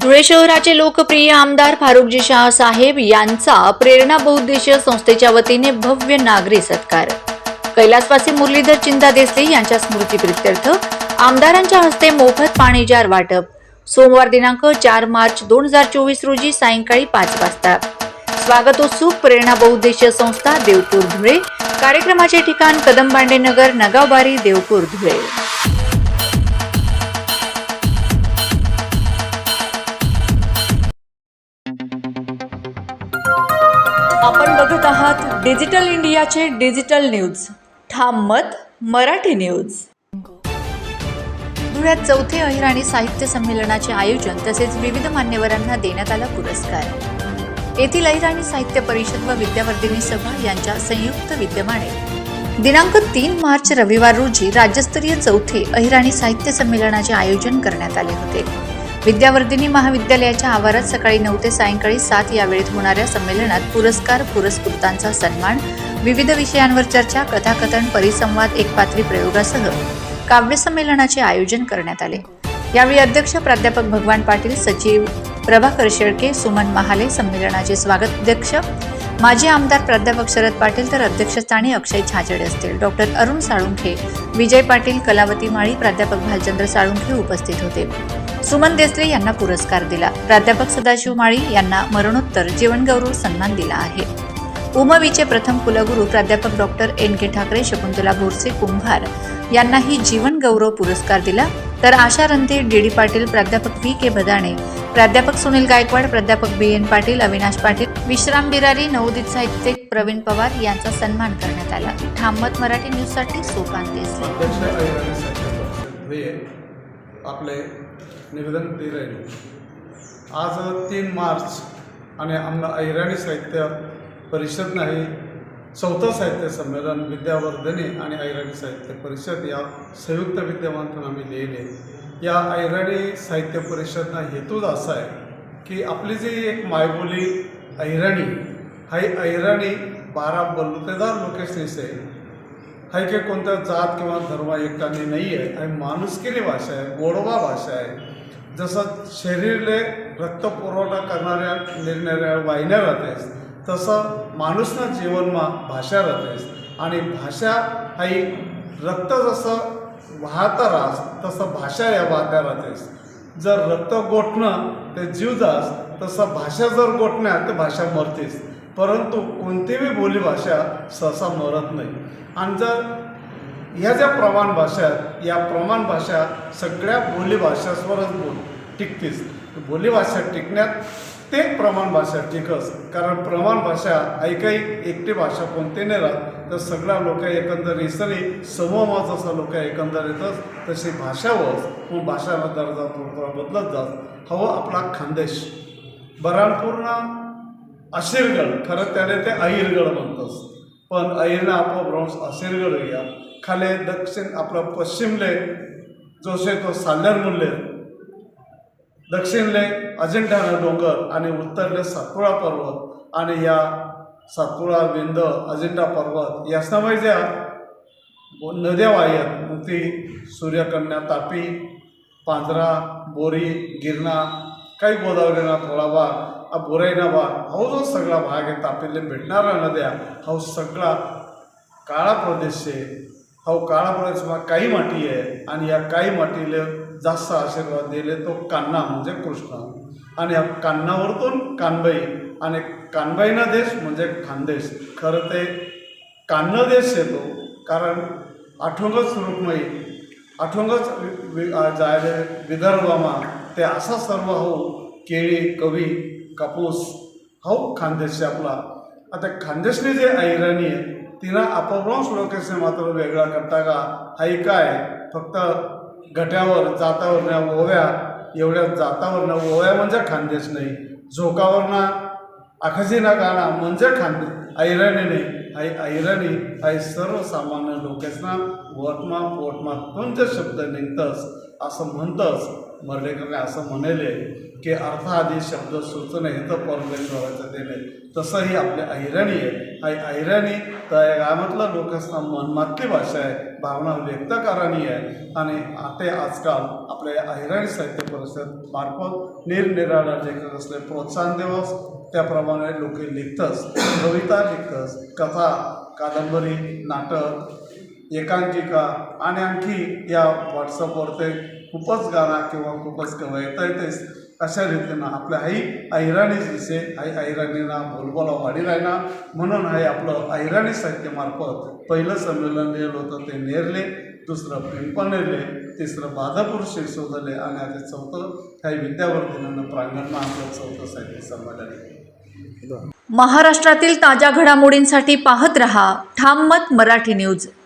धुळे शहराचे लोकप्रिय आमदार फारुकजी शाह साहेब यांचा प्रेरणा बहुउद्देशीय संस्थेच्या वतीने भव्य नागरी सत्कार. कैलासवासी मुरलीधर चिंता देसले यांच्या स्मृतीप्रित्यर्थ आमदारांच्या हस्ते मोफत पाणी जार वाटप. सोमवार दिनांक चार मार्च दोन हजार चोवीस रोजी सायंकाळी पाच वाजता. स्वागतोत्सुक प्रेरणा बहुउद्देशीय संस्था देवपूर धुळे. कार्यक्रमाचे ठिकाण कदमबांडे नगर नगावबारी देवपूर धुळे. आपण आहात डिजिटल इंडियाचे डिजिटल न्यूज. ठाम मत मराठी न्यूज. धुळ्यात चौथे अहिराणी साहित्य संमेलनाचे आयोजन तसेच विविध मान्यवरांना देण्यात आला पुरस्कार. येथील अहिराणी साहित्य परिषद व विद्यावर्धिनी सभा यांच्या संयुक्त विद्यमाने. दिनांक तीन मार्च रविवार रोजी राज्यस्तरीय चौथे अहिराणी साहित्य संमेलनाचे आयोजन करण्यात आले होते. विद्यावर्धिनी महाविद्यालयाच्या आवारात सकाळी नऊ ते सायंकाळी सात या वेळेत होणाऱ्या संमेलनात पुरस्कार पुरस्कृतांचा सन्मान विविध विषयांवर चर्चा कथाकथन परिसंवाद एकपात्री प्रयोगासह काव्य संमेलनाचे आयोजन करण्यात आले. यावेळी अध्यक्ष प्राध्यापक भगवान पाटील सचिव प्रभाकर शेळके सुमन महाले संमेलनाचे स्वागताध्यक्ष माजी आमदार प्राध्यापक शरद पाटील तर अध्यक्षस्थानी अक्षय छाजडे असतील. डॉक्टर अरुण साळुंखे विजय पाटील कलावती माळी प्राध्यापक भालचंद्र साळुंखे उपस्थित होते. सुमन देसले यांना पुरस्कार दिला. प्राध्यापक सदाशिव माळी यांना मरणोत्तर जीवनगौरव सन्मान दिला आहे. उमवीचे प्रथम कुलगुरू प्राध्यापक doctor N K Thakre Shakuntala Borse Kumbhar यांनाही जीवनगौरव पुरस्कार दिला. तर आशा रंथे डी डी पाटील प्राध्यापक व्ही के भदाणे प्राध्यापक सुनील गायकवाड प्राध्यापक बी एन पाटील अविनाश पाटील विश्राम बिरारी नवोदित साहित्यिक प्रवीण पवार यांचा सन्मान करण्यात आला. ठामत मराठी न्यूजसाठी सोपान देसले. आपले निवेदन दे राहिले. आज तीन मार्च आणि आमना अहिराणी साहित्य परिषद नाही चौथं साहित्य संमेलन विद्यावर्धनी आणि अहिराणी साहित्य परिषद या संयुक्त विद्यमानातून आम्ही लिहिले. या अहिराणी साहित्य परिषदना हेतूच असा आहे की आपली जी एक मायबोली अहिराणी हा ही अहिराणी बारा बलुतेदार लोकेशनीस आहे आहे काही कोणत्या जात किंवा धर्म एकाने नाही आहे आणि माणुसकीरी भाषा आहे गोडवा भाषा आहे. जसं शरीरले रक्तपुरवठा करणाऱ्या निर्णाऱ्या वाहिन्या राहतेस तसं माणूसनं जीवनमा भाषा राहतेस आणि भाषा ही रक्त जसं वाहता राहस तसं भाषा या वाहत्या राहतेस जर रक्त गोठणं ते जीव जास तसं भाषा जर गोठण्या तर भाषा मरतेस. परंतु कोणतीही बोलीभाषा सहसा मरत नाही. आणि जर ह्या ज्या प्रमाण भाषा आहेत या प्रमाण भाषा सगळ्या बोली बोल टिकतीच. बोलीभाषा टिकण्यात ते प्रमाण भाषा टिकस. कारण प्रमाण भाषा ऐकाई एकटी भाषा कोणती नाही राहत. तर सगळ्या लोक एकंदर इसरी समूहात जसं लोक एकंदर येतच तशी भाषा वच मग भाषाला दर्जा थोडा बदलत जात. हवं आपला खानदेश. बराणपूर्ण अशीरगड खरं त्याने ते अहिरगड म्हणतोस. पण अहिरना आपलं भ्रंश अशीरगड या. खाले दक्षिण आपलं पश्चिमले जोशे तो साल्ल्यार मुरले दक्षिणले अजिंठाना डोंगर आणि उत्तरले सातपुळा पर्वत. आणि या सातपुळा विंद अजिंठा पर्वत. यासनामुळे ज्या नद्या वाह्यात. मग सूर्यकन्या तापी पांजरा बोरी गिरणा काही गोदावरीना थोडा भाग आ बोराईना भाग हा जो सगळा भाग आहे तापीले भेटणारा नद्या हा सगळा काळा प्रदेश आहे हा काळा प्रदेशમાં काही माती आहे आणि या काही मातीले जास्त आशीर्वाद दिले तो कान्ना म्हणजे कृष्णा आणि या कान्नावरतून कानबाई आणि कानबाईना देश म्हणजे खानदेश खरं ते कान्ह देश येतो कारण आठवंगच रुक्मई आठवंगच वि- वि- जायले विदर्भामा ते असा सर्व हो केळी कवी कापूस हो खानदेश आपला. आता खानदेशने जे ऐराणी आहे तिनं अपभ्रंश लोकेशने मात्र वेगळा करता का? हाई काय? फक्त गट्यावर जातावर न ओव्या. एवढ्या जातावर न ओव्या म्हणजे खानदेश नाही. झोकावरना आखजीना गाणा म्हणजे खानदेश ऐराणी नाही. हाय ऐराणी हाय सर्वसामान्य लोकेसना वटमा पोटमा तुंज शब्द निघतस असं म्हणतंच. मर्लेकरने असं म्हणेले की अर्थाआधी शब्द सुचणे हे तर परमेश्वराचं देणे. तसंही आपली ऐराणी आहे. आणि ऐराणी तर या गावातला लोकांना मन भाषा आहे. भावना व्यक्त करणी आहे. आणि ते आजकाल आपल्या ऐराणी साहित्य परिषद मार्फत निरनिराळा जे करत असले प्रोत्साहन देवस त्याप्रमाणे लोक लिखतस कविता लिहितच कथा कादंबरी नाटक एकांकिका आणि आणखी या व्हॉट्सअपवर ते खूपच गाणा किंवा खूपच कवयता येतेस अशा रीतीनं आपल्या आई अहिराणी दिसे आई अहिराणींना बोलबोला वाढी राहिना. म्हणून हे आपलं अहिराणी साहित्यामार्फत पहिलं संमेलन नेलं होतं ते नेरले दुसरं पिंपनेरले तिसरं बाधापूर शोधले आणि आता चौथं काही विद्यावर्धनानं प्रांगणनं आपलं चौथं साहित्य संमेलन. आहे महाराष्ट्रातील ताज्या घडामोडींसाठी पाहत रहा ठाम मत मराठी न्यूज.